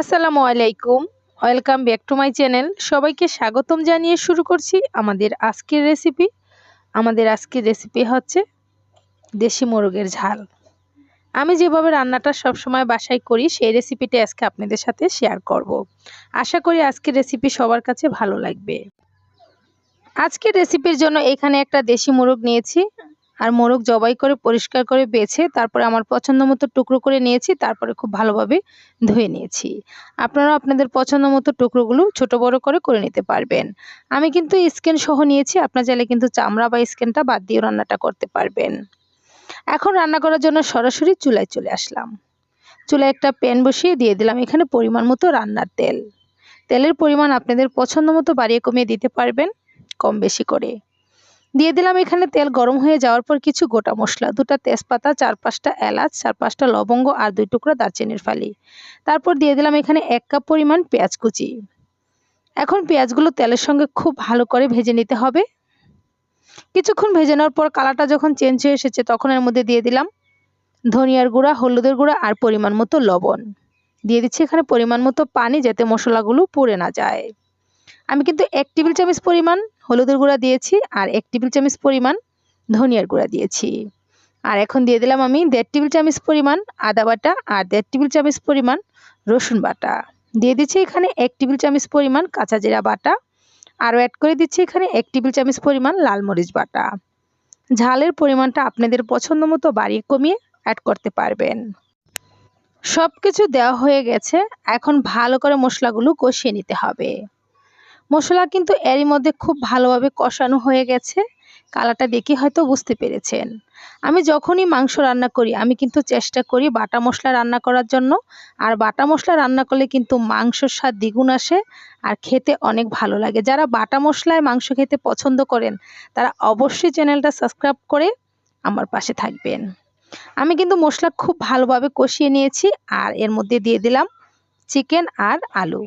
আসসালামু আলাইকুম। Welcome back to my channel সবাইকে স্বাগতম জানিয়ে শুরু করছি আমাদের আজকের রেসিপি আমাদের আজকের রেসিপি হচ্ছে দেশি মোরগের ঝাল। আমি যেভাবে রান্নাটা সবসময় বাসায় করি, সেই রেসিপিটা আজকে আপনাদের সাথে শেয়ার করব। আশা করি আজকের রেসিপি সবার কাছে ভালো লাগবে। আজকের রেসিপির জন্য এখানে একটা দেশি মোরগ নিয়েছি। আর মোরগ জবাই করে, পরিষ্কার করে বেছে, তারপরে আমার পছন্দ মতো টুকরো করে নিয়েছি, তারপরে খুব ভালোভাবে ধুয়ে নিয়েছি। আপনারা আপনাদের পছন্দ মতো টুকরোগুলো ছোট বড় করে করে নিতে পারবেন। আমি কিন্তু স্কিন সহ নিয়েছি, আপনার চাইলে কিন্তু চামড়া বা স্কিনটা বাদ দিয়ে রান্নাটা করতে পারবেন। এখন রান্না করার জন্য সরাসরি চুলায় চলে আসলাম। চুলায় একটা প্যান বসিয়ে দিয়ে দিলাম এখানে পরিমাণ মতো রান্নার তেল। তেলের পরিমাণ আপনাদের পছন্দ মতো বাড়িয়ে কমিয়ে দিতে পারবেন, কম বেশি করে। দিয়ে দিলাম এখানে তেল গরম হয়ে যাওয়ার পর কিছু গোটা মশলা। দুটা তেজপাতা, চার পাঁচটা এলাচ, চার পাঁচটা লবঙ্গ আর দুই টুকরো দারচিনির ফালি। তারপর দিয়ে দিলাম এখানে এক কাপ পরিমাণ পেঁয়াজ কুচি। এখন পেঁয়াজগুলো তেলের সঙ্গে খুব ভালো করে ভেজে নিতে হবে। কিছুক্ষণ ভেজে নেওয়ার পর কালারটা যখন চেঞ্জ হয়ে এসেছে, তখন এর মধ্যে দিয়ে দিলাম ধনিয়ার গুঁড়া, হলুদের গুঁড়া আর পরিমাণ মতো লবণ। দিয়ে দিচ্ছি এখানে পরিমাণ মতো পানি যাতে মশলাগুলো পুড়ে না যায়। আমি কিন্তু এক টেবিল চামচ পরিমাণ হলুদের গুঁড়া দিয়েছি আর এক টেবিল চামচ পরিমাণ ধনিয়ার গুঁড়া দিয়েছি। আর এখন দিয়ে দিলাম আমি দেড় টেবিল চামচ পরিমাণ আদা বাটা আর দেড় টেবিল চামচ পরিমাণ রসুন বাটা। দিয়ে দিচ্ছি এখানে এক টেবিল চামচ পরিমাণ কাঁচা জিরা বাটা। আরও অ্যাড করে দিচ্ছি এখানে এক টেবিল চামচ পরিমাণ লাল মরিচ বাটা। ঝালের পরিমাণটা আপনাদের পছন্দ মতো বাড়িয়ে কমিয়ে অ্যাড করতে পারবেন। সব কিছু দেওয়া হয়ে গেছে। এখন ভালো করে মশলাগুলো কষিয়ে নিতে হবে। মশলা কিন্তু এরই মধ্যে খুব ভালোভাবে কষানো হয়ে গেছে। কালারটা দেখে হয়তো বুঝতে পেরেছেন। আমি যখনই মাংস রান্না করি, আমি কিন্তু চেষ্টা করি বাটা মশলা রান্না করার জন্য। আর বাটা মশলা রান্না করলে কিন্তু মাংসর স্বাদ দ্বিগুণ আসে আর খেতে অনেক ভালো লাগে। যারা বাটা মশলায় মাংস খেতে পছন্দ করেন, তারা অবশ্যই চ্যানেলটা সাবস্ক্রাইব করে আমার পাশে থাকবেন। আমি কিন্তু মশলা খুব ভালোভাবে কষিয়ে নিয়েছি আর এর মধ্যে দিয়ে দিলাম চিকেন আর আলু।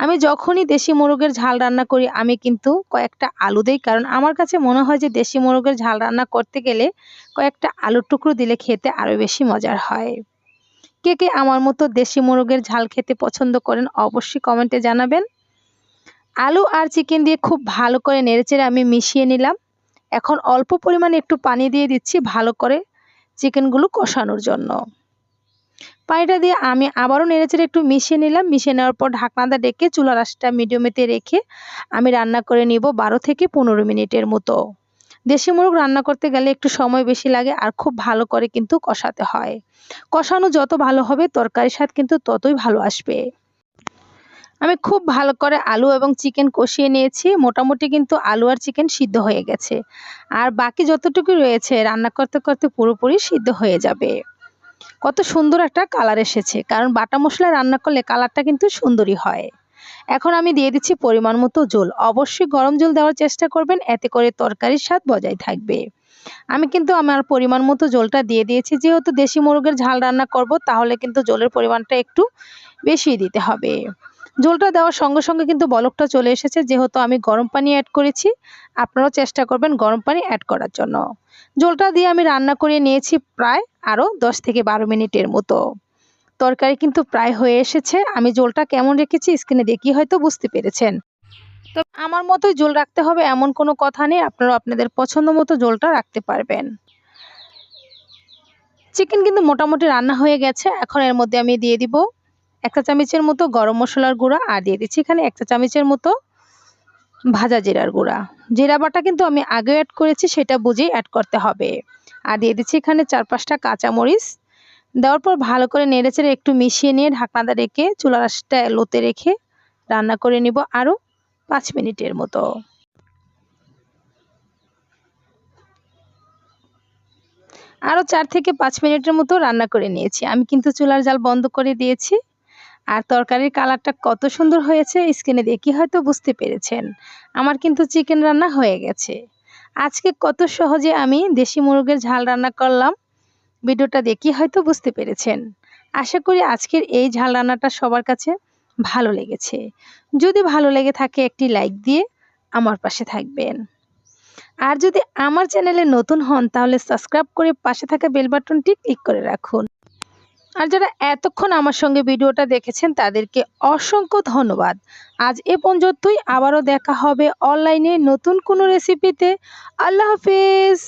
আমি যখনই দেশি মোরগের ঝাল রান্না করি, আমি কিন্তু কয়েকটা আলু দিই, কারণ আমার কাছে মনে হয় যে দেশি মোরগের ঝাল রান্না করতে গেলে কয়েকটা আলুর টুকরো দিলে খেতে আরও বেশি মজার হয়। কে কে আমার মতো দেশি মোরগের ঝাল খেতে পছন্দ করেন অবশ্যই কমেন্টে জানাবেন। আলু আর চিকেন দিয়ে খুব ভালো করে নেড়েচেড়ে আমি মিশিয়ে নিলাম। এখন অল্প পরিমাণে একটু পানি দিয়ে দিচ্ছি ভালো করে চিকেনগুলো কষানোর জন্য। পানিটা দিয়ে আমি আবারও নেড়েচেড়ে একটু মিশিয়ে নিলাম। মিশিয়ে নেওয়ার পর ঢাকনাটা ডেকে চুলার আঁচটা মিডিয়ামেতে রেখে আমি রান্না করে নিব বারো থেকে পনেরো মিনিটের মতো। দেশি মুরগ রান্না করতে গেলে একটু সময় বেশি লাগে আর খুব ভালো করে কিন্তু কষাতে হয়। কষানো যত ভালো হবে তরকারির স্বাদ কিন্তু ততই ভালো আসবে। আমি খুব ভালো করে আলু এবং চিকেন কষিয়ে নিয়েছি। মোটামুটি কিন্তু আলু আর চিকেন সিদ্ধ হয়ে গেছে। আর বাকি যতটুকু রয়েছে রান্না করতে করতে পুরোপুরি সিদ্ধ হয়ে যাবে। কত সুন্দর একটা কালার এসেছে। কারণ বাটা মশলা রান্না করলে কালারটা কিন্তু সুন্দরই হয়। এখন আমি দিয়ে দিচ্ছি পরিমাণ মতো জল। অবশ্যই গরম জল দেওয়ার চেষ্টা করবেন, এতে করে তরকারির স্বাদ বজায় থাকবে। আমি কিন্তু আমার পরিমাণ মতো জলটা দিয়ে দিয়েছি। যেহেতু দেশি মুরগের ঝাল রান্না করব, তাহলে কিন্তু জলের পরিমাণটা একটু বেশি দিতে হবে। ঝোলটা দেওয়ার সঙ্গে সঙ্গে কিন্তু বলকটা চলে এসেছে। যেহেতু আমি গরম পানি অ্যাড করেছি, আপনারাও চেষ্টা করবেন গরম পানি অ্যাড করার জন্য। ঝোলটা দিয়ে আমি রান্না করে নিয়েছি প্রায় আরও দশ থেকে বারো মিনিটের মতো। তরকারি কিন্তু প্রায় হয়ে এসেছে। আমি জোলটা কেমন রেখেছি স্ক্রিনে দেখি, হয়তো বুঝতে পেরেছেন। তো আমার মতোই জোল রাখতে হবে, এমন কোনো কথা নেই। আপনারা আপনাদের পছন্দ মতো জোলটা রাখতে পারবেন। চিকেন কিন্তু মোটামুটি রান্না হয়ে গেছে। এখন এর মধ্যে আমি দিয়ে দিব একটা চামচের মতো গরম মশলার গুঁড়া আর দিয়ে দিচ্ছি এখানে একটা চামচের মতো ভাজা জিরার গুঁড়া। জিরা বাটা কিন্তু আমি আগে অ্যাড করেছি, সেটা বুঝেই অ্যাড করতে হবে। আর দিয়ে দিচ্ছি এখানে চার পাঁচটা কাঁচামরিচ। দেওয়ার পর ভালো করে নেড়েচেড়ে একটু মিশিয়ে নিয়ে ঢাকনাটা রেখে চুলার লোতে রেখে রান্না করে নিব আরও পাঁচ মিনিটের মতো। আরও চার থেকে পাঁচ মিনিটের মতো রান্না করে নিয়েছি। আমি কিন্তু চুলার জাল বন্ধ করে দিয়েছি। আর তরকারির কালারটা কত সুন্দর হয়েছে, স্কিনে দেখি হয়তো বুঝতে পেরেছেন। আমার কিন্তু চিকেন রান্না হয়ে গেছে। আজকে কত সহজে আমি দেশি মুরগের ঝাল রান্না করলাম, ভিডিওটা দেখি হয়তো বুঝতে পেরেছেন। আশা করি আজকের এই ঝাল রান্নাটা সবার কাছে ভালো লেগেছে। যদি ভালো লেগে থাকে একটি লাইক দিয়ে আমার পাশে থাকবেন। আর যদি আমার চ্যানেলে নতুন হন তাহলে সাবস্ক্রাইব করে পাশে থাকা বেল বাটনটি ক্লিক করে রাখুন। আর যারা এতক্ষণ আমার সঙ্গে ভিডিওটা দেখেছেন, তাদেরকে অসংখ্য ধন্যবাদ। আজ এ পর্যন্তই। আবারও দেখা হবে অনলাইনে নতুন কোনো রেসিপিতে আল্লাহ হাফিজ!